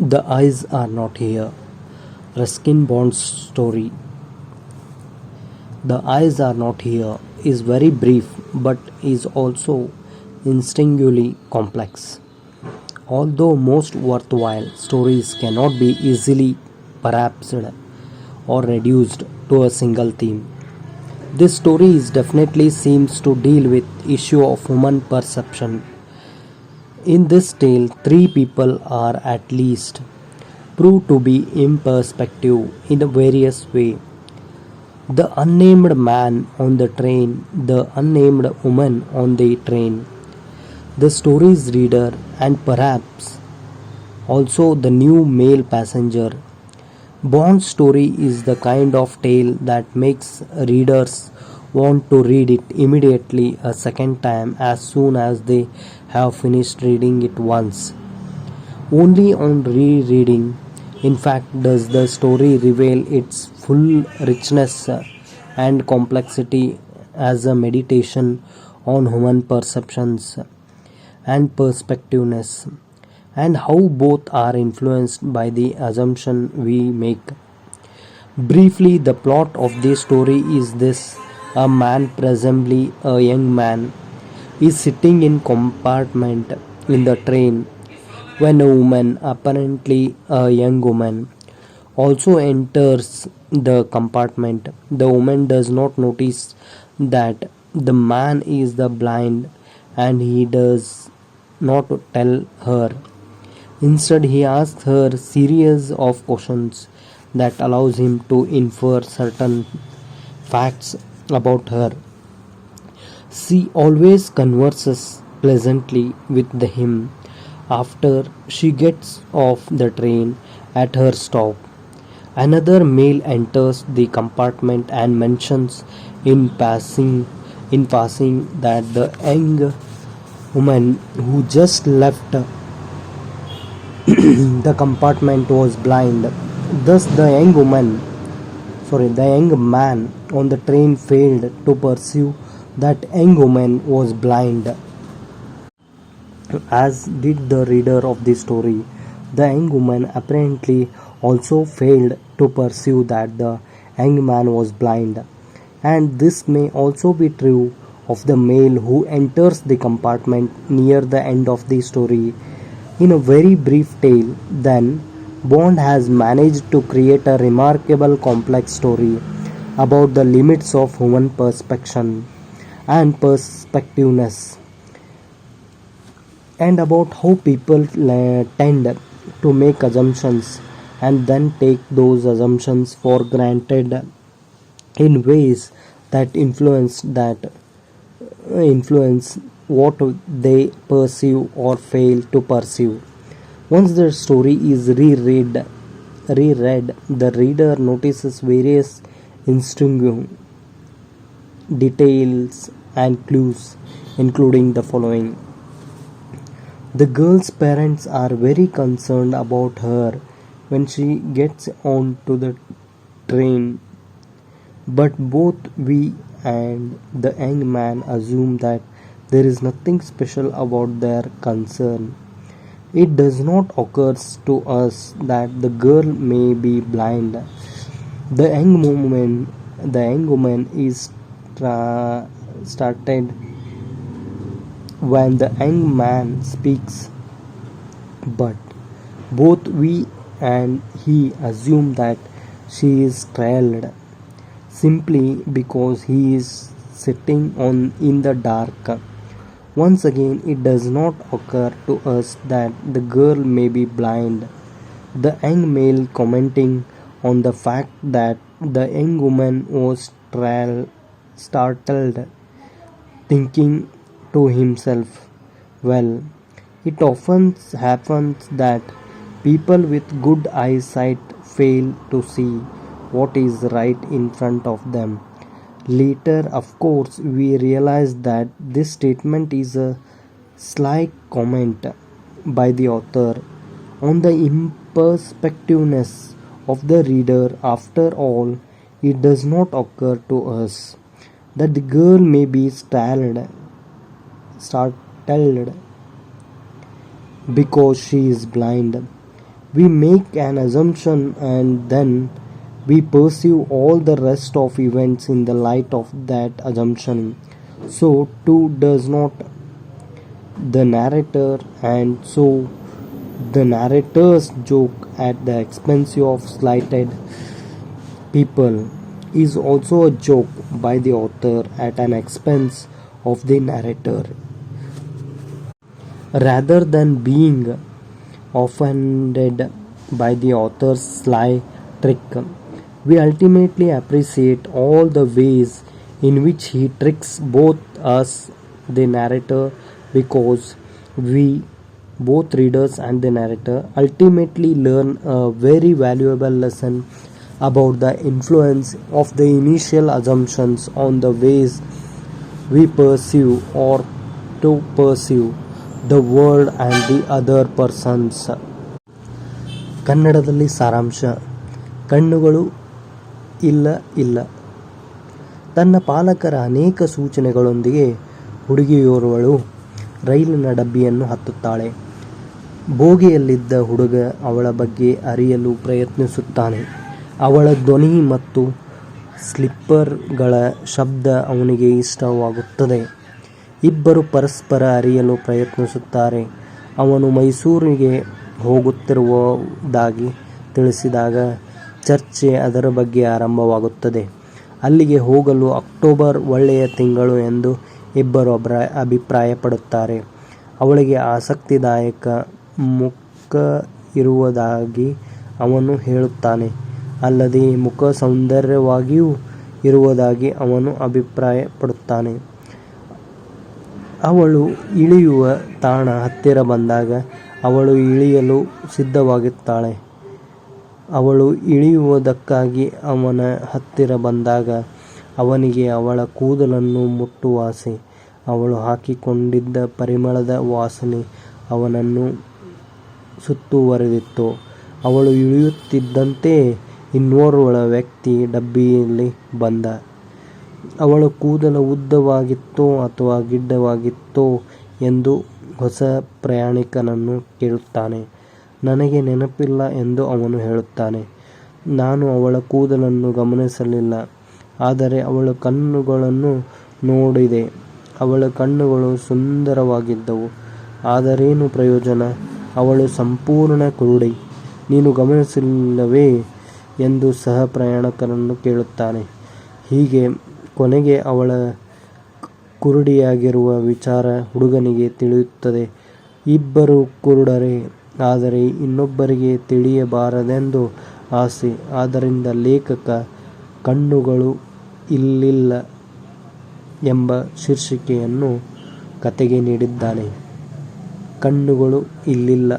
The eyes are not here. Ruskin Bond's story. The eyes are not here is very brief but is also instinctively complex. Although most worthwhile stories cannot be easily paraphrased or reduced to a single theme. This story definitely seems to deal with issue of human perception. In this tale, three people are at least proved to be imperspective in a various way. The unnamed man on the train, the unnamed woman on the train, the story's reader, and perhaps also the new male passenger. Bond's story is the kind of tale that makes readers want to read it immediately a second time as soon as they have finished reading it once. Only on rereading, in fact, does the story reveal its full richness and complexity as a meditation on human perceptions and perspectiveness and how both are influenced by the assumption we make. Briefly, the plot of this story is this a man, presumably a young man, is sitting in compartment in the train when a woman, apparently a young woman, also enters the compartment. The woman does not notice that the man is the blind and he does not tell her. Instead, he asks her series of questions that allows him to infer certain facts about her. She always converses pleasantly with him after she gets off the train at her stop. Another male enters the compartment and mentions in passing in passing that the young woman who just left the compartment was blind. Thus the young woman sorry the young man on the train failed to pursue that young woman was blind as did the reader of the story. The young woman apparently also failed to pursue that the young man was blind. And this may also be true of the male who enters the compartment near the end of the story. In a very brief tale, then, Bond has managed to create a remarkable complex story about the limits of human perception and perspectiveness and about how people uh, tend to make assumptions and then take those assumptions for granted in ways that influence that uh, influence what they perceive or fail to perceive once the story is reread reread the reader notices various interesting details and clues including the following the girl's parents are very concerned about her when she gets onto the train, but both we and the young man assume that there is nothing special about their concern. It does not occur to us that the girl may be blind. The young woman, the young woman is tra- started when the young man speaks, but both we and he assume that she is trailed simply because he is sitting on in the dark. Once again, it does not occur to us that the girl may be blind. The young male commenting on the fact that the young woman was trail, startled, thinking to himself, Well, it often happens that people with good eyesight fail to see what is right in front of them. Later, of course, we realize that this statement is a sly comment by the author on the imperspectiveness of the reader. After all, it does not occur to us that the girl may be styled startled because she is blind. We make an assumption and then we perceive all the rest of events in the light of that assumption. So too does not the narrator, and so the narrator's joke at the expense of slighted people is also a joke by the author at an expense of the narrator. Rather than being offended by the author's sly trick, we ultimately appreciate all the ways in which he tricks both us, the narrator, because we, both readers and the narrator, ultimately learn a very valuable lesson about the influence of the initial assumptions on the ways we perceive or to perceive the world and the other persons. ಕನ್ನಡದಲ್ಲಿ ಸಾರಾಂಶ ಕಣ್ಣುಗಳು ಇಲ್ಲ ಇಲ್ಲ. ತನ್ನ ಪಾಲಕರ ಅನೇಕ ಸೂಚನೆಗಳೊಂದಿಗೆ ಹುಡುಗಿಯೋರ್ವಳು ರೈಲಿನ ಡಬ್ಬಿಯನ್ನು ಹತ್ತುತ್ತಾಳೆ. ಬೋಗಿಯಲ್ಲಿದ್ದ ಹುಡುಗ ಅವಳ ಬಗ್ಗೆ ಅರಿಯಲು ಪ್ರಯತ್ನಿಸುತ್ತಾನೆ. ಅವಳ ಧ್ವನಿ ಮತ್ತು ಸ್ಲಿಪ್ಪರ್ಗಳ ಶಬ್ದ ಅವನಿಗೆ ಇಷ್ಟವಾಗುತ್ತದೆ. ಇಬ್ಬರು ಪರಸ್ಪರ ಅರಿಯಲು ಪ್ರಯತ್ನಿಸುತ್ತಾರೆ. ಅವನು ಮೈಸೂರಿಗೆ ಹೋಗುತ್ತಿರುವುದಾಗಿ ತಿಳಿಸಿದಾಗ ಚರ್ಚೆ ಅದರ ಬಗ್ಗೆ ಆರಂಭವಾಗುತ್ತದೆ. ಅಲ್ಲಿಗೆ ಹೋಗಲು ಅಕ್ಟೋಬರ್ ಒಳ್ಳೆಯ ತಿಂಗಳು ಎಂದು ಇಬ್ಬರು ಅಭಿಪ್ರಾಯಪಡುತ್ತಾರೆ. ಅವಳಿಗೆ ಆಸಕ್ತಿದಾಯಕ ಮುಖ ಇರುವುದಾಗಿ ಅವನು ಹೇಳುತ್ತಾನೆ. ಅಲ್ಲದೆ ಮುಖ ಸೌಂದರ್ಯವಾಗಿಯೂ ಇರುವುದಾಗಿ ಅವನು ಅಭಿಪ್ರಾಯಪಡುತ್ತಾನೆ. ಅವಳು ಇಳಿಯುವ ತಾಣ ಹತ್ತಿರ ಬಂದಾಗ ಅವಳು ಇಳಿಯಲು ಸಿದ್ಧವಾಗುತ್ತಾಳೆ ಅವಳು ಇಳಿಯುವುದಕ್ಕಾಗಿ ಅವನ ಹತ್ತಿರ ಬಂದಾಗ ಅವನಿಗೆ ಅವಳ ಕೂದಲನ್ನು ಮುಟ್ಟುವ ಆಸೆ ಅವಳು ಹಾಕಿಕೊಂಡಿದ್ದ ಪರಿಮಳದ ವಾಸನೆ ಅವನನ್ನು ಸುತ್ತುವರೆದಿತ್ತು. ಅವಳು ಇಳಿಯುತ್ತಿದ್ದಂತೆ ಇನ್ನೋರ್ವಳ ವ್ಯಕ್ತಿ ಡಬ್ಬಿಯಲ್ಲಿ ಬಂದ. ಅವಳ ಕೂದಲ ಉದ್ದವಾಗಿತ್ತೋ ಅಥವಾ ಗಿಡ್ಡವಾಗಿತ್ತೋ ಎಂದು ಹೊಸ ಪ್ರಯಾಣಿಕನನ್ನು ಕೇಳುತ್ತಾನೆ. ನನಗೆ ನೆನಪಿಲ್ಲ ಎಂದು ಅವನು ಹೇಳುತ್ತಾನೆ. ನಾನು ಅವಳ ಕೂದಲನ್ನು ಗಮನಿಸಲಿಲ್ಲ, ಆದರೆ ಅವಳ ಕಣ್ಣುಗಳನ್ನು ನೋಡಿದೆ. ಅವಳ ಕಣ್ಣುಗಳು ಸುಂದರವಾಗಿದ್ದವು, ಆದರೇನು ಪ್ರಯೋಜನ? ಅವಳು ಸಂಪೂರ್ಣ ಕುರುಡಿ. ನೀನು ಗಮನಿಸಲಿಲ್ಲವೇ ಎಂದು ಸಹ ಪ್ರಯಾಣಕರನ್ನು ಕೇಳುತ್ತಾನೆ. ಹೀಗೆ ಕೊನೆಗೆ ಅವಳ ಕುರುಡಿಯಾಗಿರುವ ವಿಚಾರ ಹುಡುಗನಿಗೆ ತಿಳಿಯುತ್ತದೆ. ಇಬ್ಬರು ಕುರುಡರೇ ಆದರೆ ಇನ್ನೊಬ್ಬರಿಗೆ ತಿಳಿಯಬಾರದೆಂದು ಆಸೆ. ಆದ್ದರಿಂದ ಲೇಖಕ ಕಣ್ಣುಗಳು ಇಲ್ಲಿಲ್ಲ ಎಂಬ ಶೀರ್ಷಿಕೆಯನ್ನು ಕತೆಗೆ ನೀಡಿದ್ದಾನೆ. ಕಣ್ಣುಗಳು ಇಲ್ಲಿಲ್ಲ